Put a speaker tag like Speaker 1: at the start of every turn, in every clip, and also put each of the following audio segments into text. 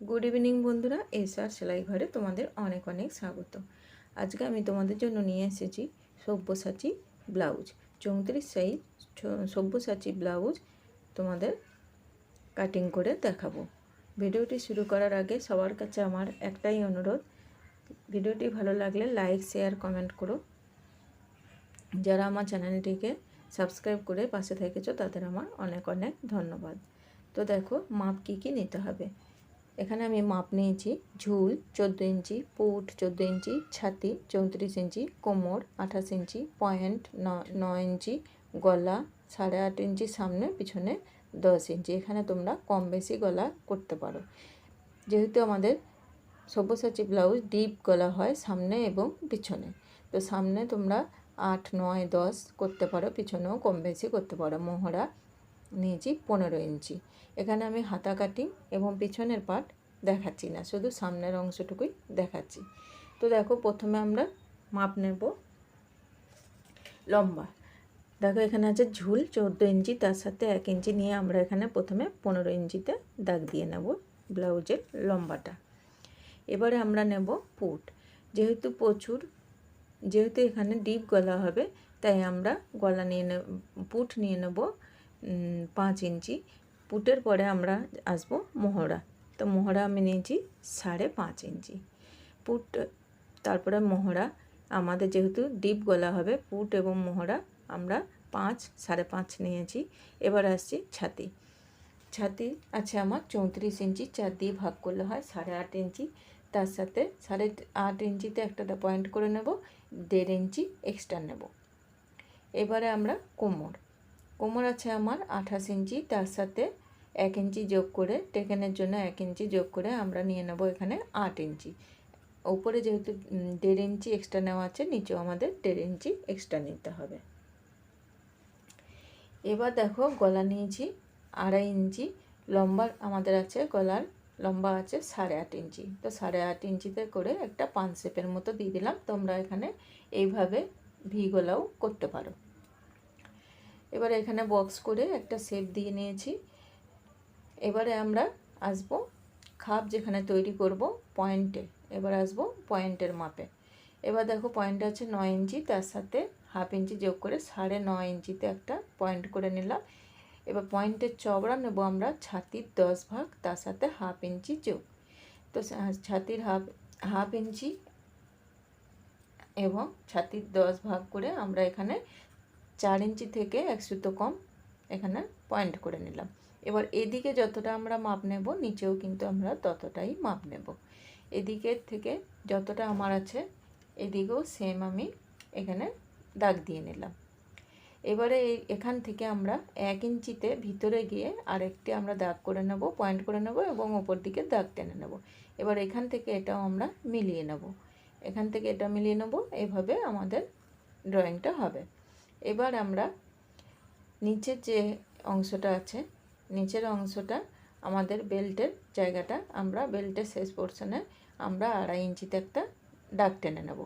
Speaker 1: Good evening বন্ধুরা। SR সেলাই ঘরে তোমাদের অনেক অনেক স্বাগত। আজকে আমি তোমাদের জন্য নিয়ে এসেছি সব্যসাচী ব্লাউজ। চৌত্রিশ সাইজ সব্যসাচী ব্লাউজ তোমাদের কাটিং করে দেখাবো। ভিডিওটি শুরু করার আগে সবার কাছে আমার একটাই অনুরোধ, ভিডিওটি ভালো লাগলে লাইক শেয়ার কমেন্ট করো। যারা আমার চ্যানেলটিকে সাবস্ক্রাইব করে পাশে থেকেছো, তাদের আমার অনেক অনেক ধন্যবাদ। তো দেখো, মাপ কী কী নিতে হবে? এখানে আমি মাপ নিয়েছি। ঝুল চোদ্দ ইঞ্চি, পুট চোদ্দ ইঞ্চি, ছাতি চৌত্রিশ ইঞ্চি, কোমর আঠাশ ইঞ্চি, পয়েন্ট ন ইঞ্চি, গলা সাড়ে আট ইঞ্চি, সামনে পিছনে দশ ইঞ্চি। এখানে তোমরা কম বেশি গলা করতে পারো। যেহেতু আমাদের সব্যসাচী ব্লাউজ ডিপ গলা হয় সামনে এবং পিছনে, তো সামনে তোমরা আট, নয়, দশ করতে পারো, পিছনেও কম বেশি করতে পারো। মোহরা নিয়েছি পনেরো ইঞ্চি। এখানে আমি হাতা কাটিং এবং পিছনের পার্ট দেখাচ্ছি না, শুধু সামনের অংশটুকুই দেখাচ্ছি। তো দেখো, প্রথমে আমরা মাপ নেব লম্বা। দেখো, এখানে আছে ঝুল চোদ্দ ইঞ্চি, তার সাথে এক ইঞ্চি নিয়ে আমরা এখানে প্রথমে পনেরো ইঞ্চিতে দাগ দিয়ে নেব ব্লাউজের লম্বাটা। এবারে আমরা নেব পুট। যেহেতু প্রচুর, যেহেতু এখানে ডিপ গলা হবে, তাই আমরা গলা নিয়ে পুট নিয়ে নেব পাঁচ ইঞ্চি। পুটের পরে আমরা আসব মোহরা। তো মোহরা আমি নিয়েছি সাড়ে পাঁচ ইঞ্চি। পুট, তারপরে মোহরা। আমাদের যেহেতু ডিপ গলা হবে, পুট এবং মোহরা আমরা পাঁচ, সাড়ে পাঁচ নিয়েছি। এবার আসছি ছাতি। ছাতি আছে আমার চৌত্রিশ ইঞ্চি চার দিয়ে ভাগ করলে হয় সাড়ে আট ইঞ্চি। তার সাথে সাড়ে আট ইঞ্চিতে একটা পয়েন্ট করে নেব, দেড় ইঞ্চি এক্সট্রা নেব। এবারে আমরা কোমর। কোমর আছে আমার, আঠাশ ইঞ্চি, তার সাথে এক ইঞ্চি যোগ করে টেকেনের জন্য এক ইঞ্চি যোগ করে আমরা নিয়ে নেব এখানে আট ইঞ্চি। উপরে যেহেতু দেড় ইঞ্চি এক্সট্রা নেওয়া আছে, নিচেও আমাদের দেড় ইঞ্চি এক্সট্রা নিতে হবে। এবার দেখো গলা নিয়েছি আড়াই ইঞ্চি, লম্বা আমাদের আছে গলার, লম্বা আছে সাড়ে আট ইঞ্চি। তো সাড়ে আট ইঞ্চিতে করে একটা পান শেপের মতো দিয়ে দিলাম, তোমরা এখানে এইভাবে ভি গলাও করতে পারো। এবারে এখানে বক্স করে একটা শেপ দিয়ে নিয়েছি। এবারে আমরা আসব খাপ যেখানে তৈরি করব পয়েন্টে এবার আসব পয়েন্টের মাপে। এবার দেখো পয়েন্ট আছে নয় ইঞ্চি, তার সাথে হাফ ইঞ্চি যোগ করে সাড়ে নয় ইঞ্চিতে একটা পয়েন্ট করে নিলাম। এবার পয়েন্টের চওড়া নেব আমরা ছাতির দশ ভাগ, তার সাথে হাফ ইঞ্চি যোগ। তো ছাতির হাফ হাফ ইঞ্চি এবং ছাতির দশ ভাগ করে আমরা এখানে চার ইঞ্চি থেকে এক সুতো কম এখানে পয়েন্ট করে নিলাম। এবার এদিকে যতটা আমরা মাপ নেব, নিচেও কিন্তু আমরা ততটাই মাপ নেব। এদিকের থেকে যতটা আমার আছে, এদিকেও সেম আমি এখানে দাগ দিয়ে নিলাম। এবারে এই- এখান থেকে আমরা এক ইঞ্চিতে ভিতরে গিয়ে আরেকটি আমরা দাগ করে নেব পয়েন্ট করে নেব এবং ওপর দিকে দাগ টেনে নেব। এবার এখান থেকে এটাও আমরা মিলিয়ে নেব। এখান থেকে এটা মিলিয়ে নেব, এভাবে আমাদের ড্রয়িংটা হবে। এবার আমরা নিচের যে অংশটা আছে, নিচের অংশটা আমাদের বেল্টের জায়গাটা আমরা বেল্টের শেষ পোর্শনে আমরা আড়াই ইঞ্চিতে একটা দাগ টেনে নেব।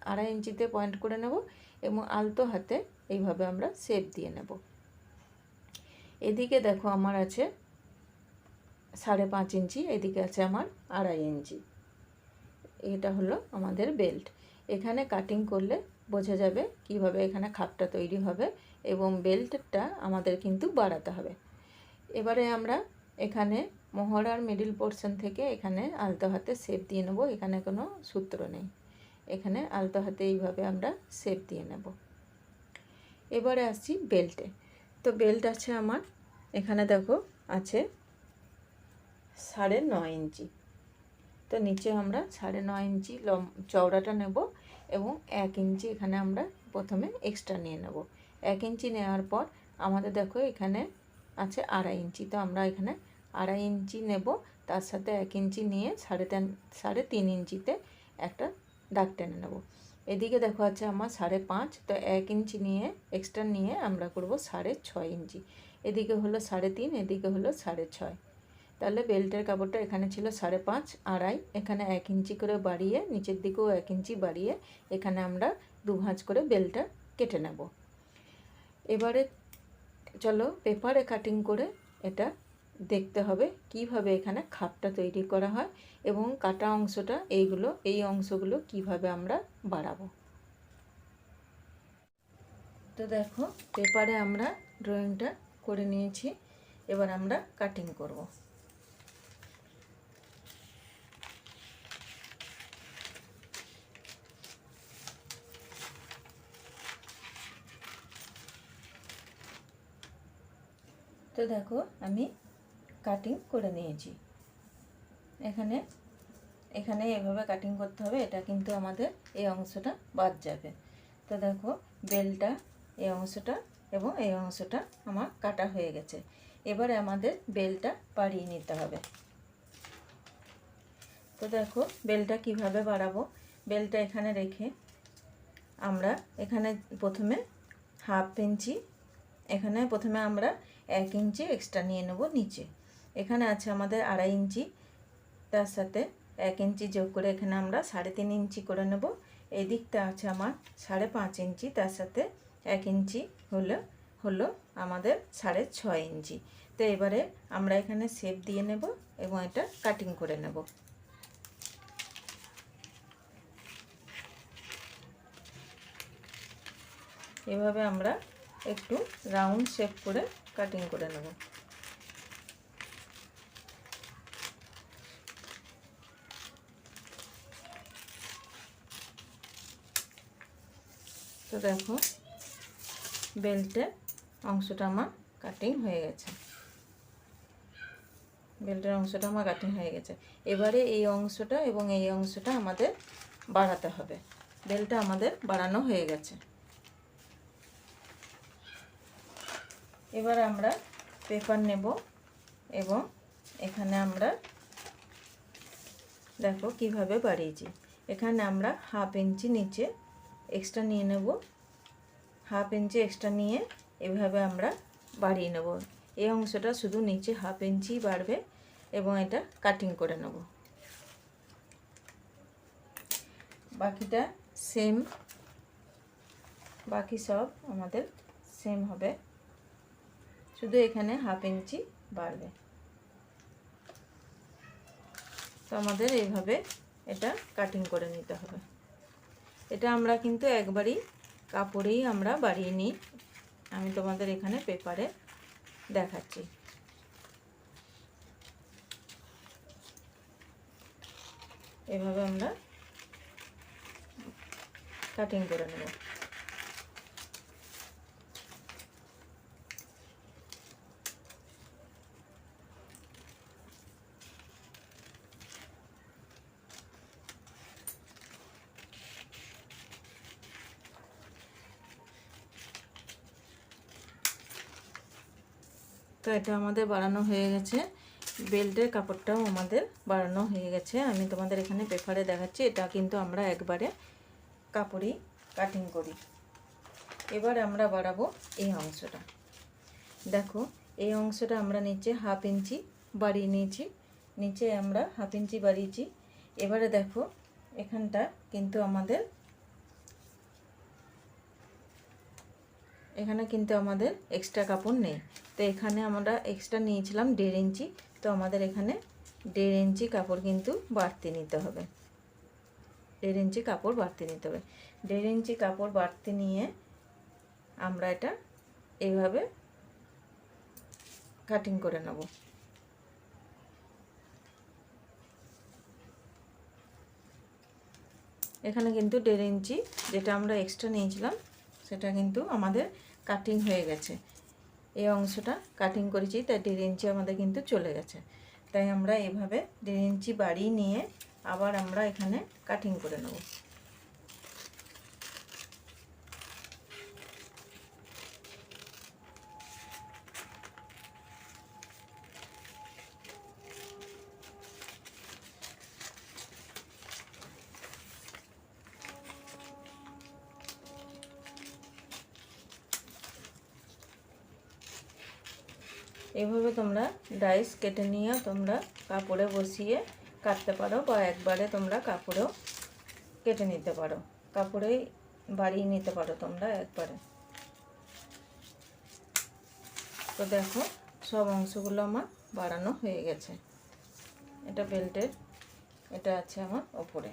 Speaker 1: আড়াই ইঞ্চিতে পয়েন্ট করে নেব এবং আলতো হাতে এইভাবে আমরা শেপ দিয়ে নেব। এদিকে দেখো আমার আছে সাড়ে পাঁচ ইঞ্চি, এদিকে আছে আমার আড়াই ইঞ্চি। এটা হলো আমাদের বেল্ট। এখানে কাটিং করলে বোঝা যাবে কীভাবে এখানে খাপটা তৈরি হবে এবং বেল্টটা আমাদের কিন্তু বাড়াতে হবে। এবারে আমরা এখানে মহড়ার মিডিল পোর্শন থেকে এখানে আলতো হাতে শেপ দিয়ে নেব, এখানে কোনো সূত্র নেই। এখানে আলতো হাতে এইভাবে আমরা শেপ দিয়ে নেব। এবারে আসছি বেল্টে। তো বেল্ট আছে আমার, এখানে দেখো আছে সাড়ে নয় ইঞ্চি। তো নিচে আমরা সাড়ে নয় ইঞ্চি লম চওড়াটা নেব এবং এক ইঞ্চি এখানে আমরা প্রথমে এক্সট্রা নিয়ে নেব। এক ইঞ্চি নেওয়ার পর আমাদের দেখো এখানে আছে আড়াই ইঞ্চি। তো আমরা এখানে আড়াই ইঞ্চি নেব, তার সাথে এক ইঞ্চি নিয়ে সাড়ে তিন সাড়ে তিন ইঞ্চিতে একটা দাগ টেনে নেব। এদিকে দেখো আছে আমার সাড়ে পাঁচ, তো এক ইঞ্চি নিয়ে এক্সট্রা নিয়ে আমরা করব সাড়ে ছয় ইঞ্চি। এদিকে হলো সাড়ে তিন, এদিকে হলো সাড়ে ছয়। তাহলে বেল্টের কাপড়টা এখানে ছিল সাড়ে পাঁচ আড়াই। এখানে এক ইঞ্চি করে বাড়িয়ে, নিচের দিকেও এক ইঞ্চি বাড়িয়ে এখানে আমরা দু ভাঁজ করে বেলটা কেটে নেব। এবারে চলো পেপারে কাটিং করে এটা দেখতে হবে কীভাবে এখানে খাপটা তৈরি করা হয় এবং কাটা অংশটা এইগুলো, এই অংশগুলো কীভাবে আমরা বাড়াবো। তো দেখো, পেপারে আমরা ড্রয়িংটা করে নিয়েছি। এবার আমরা কাটিং করব। তো দেখো, আমি কাটিং করে নিয়েছি। এখানে এখানে এভাবে কাটিং করতে হবে, এটা কিন্তু আমাদের এই অংশটা বাদ যাবে। তো দেখো, বেলটা এই অংশটা এবং এই অংশটা আমার কাটা হয়ে গেছে। এবারে আমাদের বেলটা বাড়িয়ে নিতে হবে। তো দেখো, বেলটা কীভাবে বাড়াবো? বেলটা এখানে রেখে আমরা এখানে প্রথমে হাফ ইঞ্চি এখানে প্রথমে আমরা এক ইঞ্চি এক্সট্রা নিয়ে নেব নিচে। এখানে আছে আমাদের আড়াই ইঞ্চি। তার সাথে এক ইঞ্চি যোগ করে এখানে আমরা সাড়ে তিন ইঞ্চি করে নেব। এই দিকটা আছে আমার সাড়ে পাঁচ ইঞ্চি। তার সাথে এক ইঞ্চি হলো হলো আমাদের সাড়ে ছয় ইঞ্চি। তো এবারে আমরা এখানে শেপ দিয়ে নেব এবং এটা কাটিং করে নেব। এভাবে আমরা একটু রাউন্ড শেপ করে কাটিং করে নেব। তো দেখো বেল্টের অংশটা আমার কাটিং হয়ে গেছে। বেল্টের অংশটা আমার কাটিং হয়ে গেছে। এবারে এই অংশটা এবং এই অংশটা আমাদের বাড়াতে হবে। বেলটা আমাদের বাড়ানো হয়ে গেছে। এবার আমরা পেপার নেব এবং এখানে আমরা দেখো কীভাবে বাড়িয়েছি। এখানে আমরা হাফ ইঞ্চি নিচে এক্সট্রা নিয়ে নেব। হাফ ইঞ্চি এক্সট্রা নিয়ে এভাবে আমরা বাড়িয়ে নেব। এই অংশটা শুধু নিচে হাফ ইঞ্চি বাড়বে এবং এটা কাটিং করে নেব। বাকিটা সেম বাকি সব আমাদের সেম হবে। শুধু এখানে হাফ ইঞ্চি বাড়বে। তো আমাদের এইভাবে এটা কাটিং করে নিতে হবে। এটা আমরা কিন্তু একবারই কাপড়েই আমরা বাড়িয়ে নিই। আমি তোমাদের এখানে পেপারে দেখাচ্ছি। এভাবে আমরা কাটিং করে নেব। তো এটা আমাদের বাড়ানো হয়ে গেছে। বেল্টের কাপড়টাও আমাদের বাড়ানো হয়ে গেছে। আমি তোমাদের এখানে পেপারে দেখাচ্ছি। এটা কিন্তু আমরা একবারে কাপড়ই কাটিং করি। এবার আমরা বাড়াবো এই অংশটা। দেখো, এই অংশটা আমরা নিচে হাফ ইঞ্চি বাড়িয়ে নিয়েছি। নিচে আমরা হাফ ইঞ্চি বাড়িয়েছি। এবারে দেখো, এখানটা কিন্তু আমাদের এখানে কিন্তু আমাদের এক্সট্রা কাপড় নেই। তো এখানে আমরা এক্সট্রা নিয়েছিলাম দেড় ইঞ্চি। তো আমাদের এখানে দেড় ইঞ্চি কাপড় কিন্তু বাড়তি নিতে হবে। দেড় ইঞ্চি কাপড় বাড়তি নিতে হবে। দেড় ইঞ্চি কাপড় বাড়তি নিয়ে আমরা এটা এইভাবে কাটিং করে নেব। এখানে কিন্তু দেড় ইঞ্চি যেটা আমরা এক্সট্রা নিয়েছিলাম, সেটা কিন্তু আমাদের কাটিং হয়ে গেছে। এই অংশটা কাটিং করেছি, তাই দেড় ইঞ্চি আমাদের কিন্তু চলে গেছে। তাই আমরা এভাবে দেড় ইঞ্চি বাড়ি নিয়ে আবার আমরা এখানে কাটিং করে নেব। এভাবে তোমরা ডাইস কেটে নিয়ে তোমরা কাপড়ে বসিয়ে কাটতে পারো বা একবারে তোমরা কাপড়েও কেটে নিতে পারো। কাপড়েই বাড়িয়ে নিতে পারো তোমরা একবারে। তো দেখো, সব অংশগুলো আমার বাড়ানো হয়ে গেছে। এটা বেল্টের এটা আছে আমার ওপরে।